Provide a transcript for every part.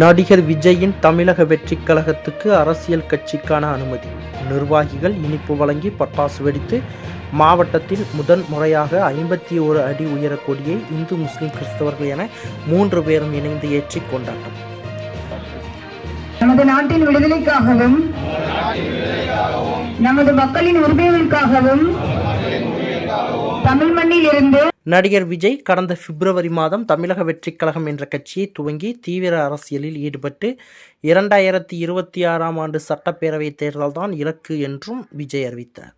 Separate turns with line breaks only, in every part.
நடிகர் விஜயின் தமிழக வெற்றி கழகத்துக்கு அரசியல் கட்சிக்கான அனுமதி. நிர்வாகிகள் இனிப்பு வழங்கி பட்டாசு வெடித்து மாவட்டத்தில் முதன் முறையாக ஐம்பத்தி ஒரு அடி உயர கொடியை இந்து முஸ்லிம் கிறிஸ்தவர்கள் என மூன்று பேரும் இணைந்து ஏற்றி கொண்டாட்டம்.
நமது நாட்டின் விடுதலைக்காகவும் நமது மக்களின் உரிமைகளுக்காகவும் தமிழ் மண்ணில் இருந்து
நடிகர் விஜய் கடந்த பிப்ரவரி மாதம் தமிழக வெற்றிக் கழகம் என்ற கட்சியை துவங்கி தீவிர அரசியலில் ஈடுபட்டு இரண்டாயிரத்தி இருபத்தி ஆறாம் ஆண்டு சட்டப்பேரவை தேர்தல்தான் இலக்கு என்றும் விஜய் அறிவித்தார்.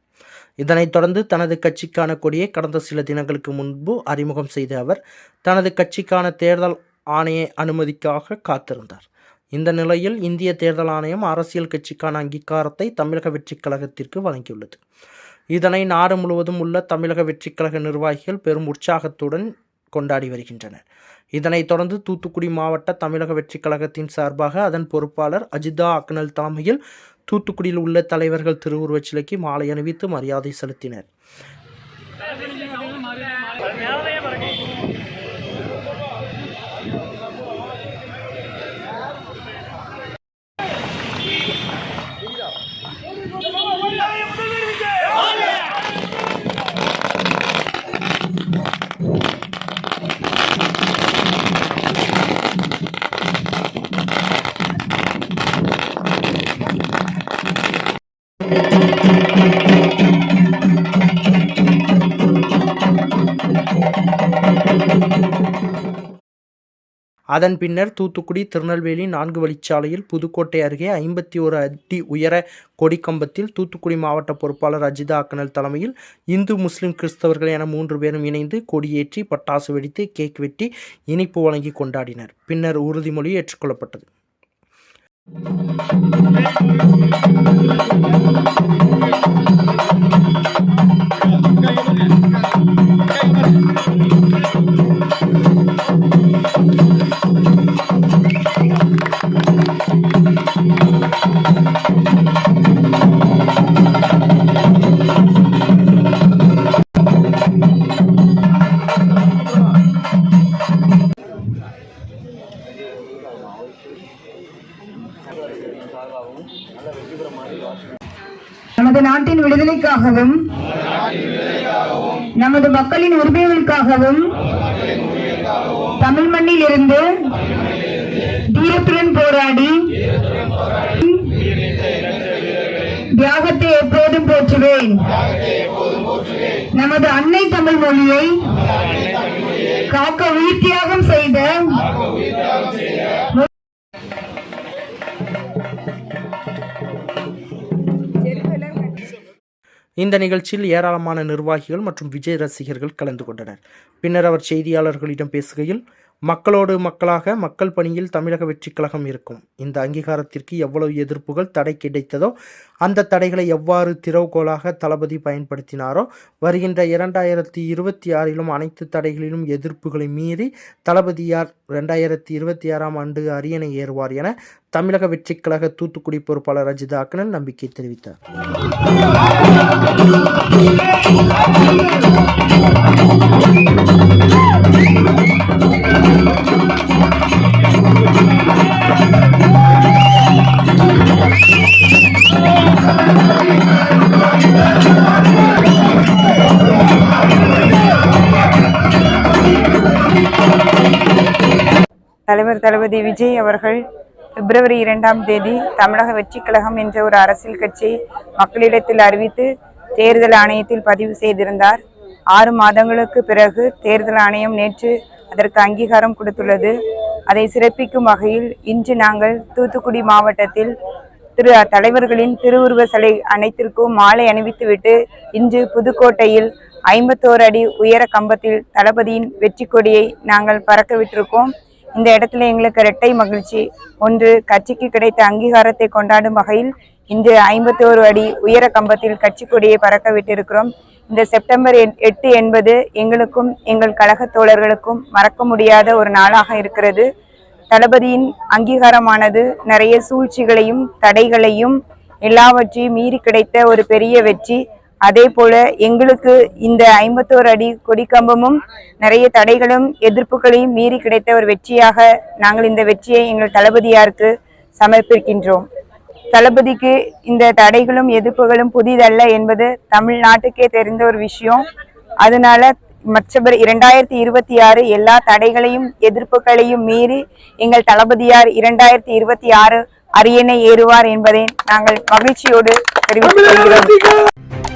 இதனைத் தொடர்ந்து தனது கட்சிக்கான கொடியை கடந்த சில தினங்களுக்கு முன்பு அறிமுகம் செய்த அவர் தனது கட்சிக்கான தேர்தல் ஆணைய அனுமதிக்காக காத்திருந்தார். இந்த நிலையில் இந்திய தேர்தல் ஆணையம் அரசியல் கட்சிக்கான அங்கீகாரத்தை தமிழக வெற்றிக் கழகத்திற்கு வழங்கியுள்ளது. இதனை நாடு முழுவதும் உள்ள தமிழக வெற்றிக் கழக நிர்வாகிகள் பெரும் உற்சாகத்துடன் கொண்டாடி வருகின்றனர். இதனைத் தொடர்ந்து தூத்துக்குடி மாவட்ட தமிழக வெற்றிக் கழகத்தின் சார்பாக அதன் பொறுப்பாளர் அஜிதா அக்னல் தலைமையில் தூத்துக்குடியில் உள்ள தலைவர்கள் திருவுருவச் சிலைக்கு மாலை அணிவித்து மரியாதை செலுத்தினர். அதன் பின்னர் தூத்துக்குடி திருநெல்வேலி நான்கு வழிச்சாலையில் புதுக்கோட்டை அருகே ஐம்பத்தி ஒரு அடி உயர கொடிக்கம்பத்தில் தூத்துக்குடி மாவட்ட பொறுப்பாளர் அஜிதா அக்கனல் தலைமையில் இந்து முஸ்லிம் கிறிஸ்தவர்கள் என மூன்று பேரும் இணைந்து கொடியேற்றி பட்டாசு வெடித்து கேக் வெட்டி இனிப்பு வழங்கி கொண்டாடினர். பின்னர் உறுதிமொழி ஏற்றுக்கொள்ளப்பட்டது.
நமது நாட்டின் விடுதலைக்காகவும் நமது மக்களின் உரிமைகளுக்காகவும் தமிழ் மண்ணில் இருந்து தீரத்துடன் போராடி தியாகத்தை எப்போதும் போற்றுவேன். நமது அன்னை தமிழ் மொழியை காக்க உயிர்த்தியாக
இந்த நிகழ்ச்சியில் ஏராளமான நிர்வாகிகள் மற்றும் விஜய் ரசிகர்கள் கலந்து கொண்டனர். பின்னர் அவர் செய்தியாளர்களிடம் பேசுகையில் மக்களோடு மக்களாக மக்கள் பணியில் தமிழக வெற்றிக் கழகம் இருக்கும். இந்த அங்கீகாரத்திற்கு எவ்வளவு எதிர்ப்புகள் தடை கிடைத்ததோ அந்த தடைகளை எவ்வாறு திறவுகோலாக தளபதி பயன்படுத்தினாரோ வருகின்ற இரண்டாயிரத்தி இருபத்தி ஆறிலும் அனைத்து தடைகளிலும் எதிர்ப்புகளை மீறி தளபதியார் ரெண்டாயிரத்தி இருபத்தி ஆறாம் ஆண்டு அரியணை ஏறுவார் என தமிழக வெற்றிக் கழக தூத்துக்குடி பொறுப்பாளர் அஜித் ஆக்கனன் நம்பிக்கை தெரிவித்தார்.
தலைவர் தளபதி விஜய் அவர்கள் பிப்ரவரி இரண்டாம் தேதி தமிழக வெற்றி கழகம் என்ற ஒரு அரசியல் கட்சியை மக்களிடத்தில் அறிவித்து தேர்தல் ஆணையத்தில் பதிவு செய்திருந்தார். ஆறு மாதங்களுக்கு பிறகு தேர்தல் ஆணையம் நேற்று அதற்கு அங்கீகாரம் கொடுத்துள்ளது. அதை சிறப்பிக்கும் வகையில் இன்று நாங்கள் தூத்துக்குடி மாவட்டத்தில் திரு தலைவர்களின் திருவுருவ சிலை அனைத்திற்கும் மாலை அணிவித்துவிட்டு இன்று புதுக்கோட்டையில் ஐம்பத்தோரு அடி உயர கம்பத்தில் தளபதியின் வெற்றி கொடியை நாங்கள் பறக்க விட்டிருக்கோம். இந்த இடத்துல எங்களுக்கு இரட்டை மகிழ்ச்சி. ஒன்று கட்சிக்கு கிடைத்த அங்கீகாரத்தை கொண்டாடும் வகையில் இன்று ஐம்பத்தோரு அடி உயர கம்பத்தில் கட்சி கொடியை பறக்க விட்டிருக்கிறோம். இந்த செப்டம்பர் எட்- எட்டு என்பது எங்களுக்கும் எங்கள் கழக தோழர்களுக்கும் மறக்க முடியாத ஒரு நாளாக இருக்கிறது. தளபதியின் அங்கீகாரமானது நிறைய சூழ்ச்சிகளையும் தடைகளையும் எல்லாவற்றையும் மீறி கிடைத்த ஒரு பெரிய வெற்றி. அதே போல எங்களுக்கு இந்த ஐம்பத்தோரு அடி கொடிக்கம்பமும் நிறைய தடைகளும் எதிர்ப்புகளையும் மீறி கிடைத்த ஒரு வெற்றியாக நாங்கள் இந்த வெற்றியை எங்கள் தளபதியாருக்கு சமர்ப்பிக்கின்றோம். தளபதிக்கு இந்த தடைகளும் எதிர்ப்புகளும் புதிதல்ல என்பது தமிழ்நாட்டுக்கே தெரிந்த ஒரு விஷயம். அதனால மற்றபடி இரண்டாயிரத்தி இருபத்தி ஆறு எல்லா தடைகளையும் எதிர்ப்புகளையும் மீறி எங்கள் தளபதியார் இரண்டாயிரத்தி இருபத்தி ஆறு அரியணை ஏறுவார் என்பதை நாங்கள் மகிழ்ச்சியோடு தெரிவித்துக் கொள்கிறோம்.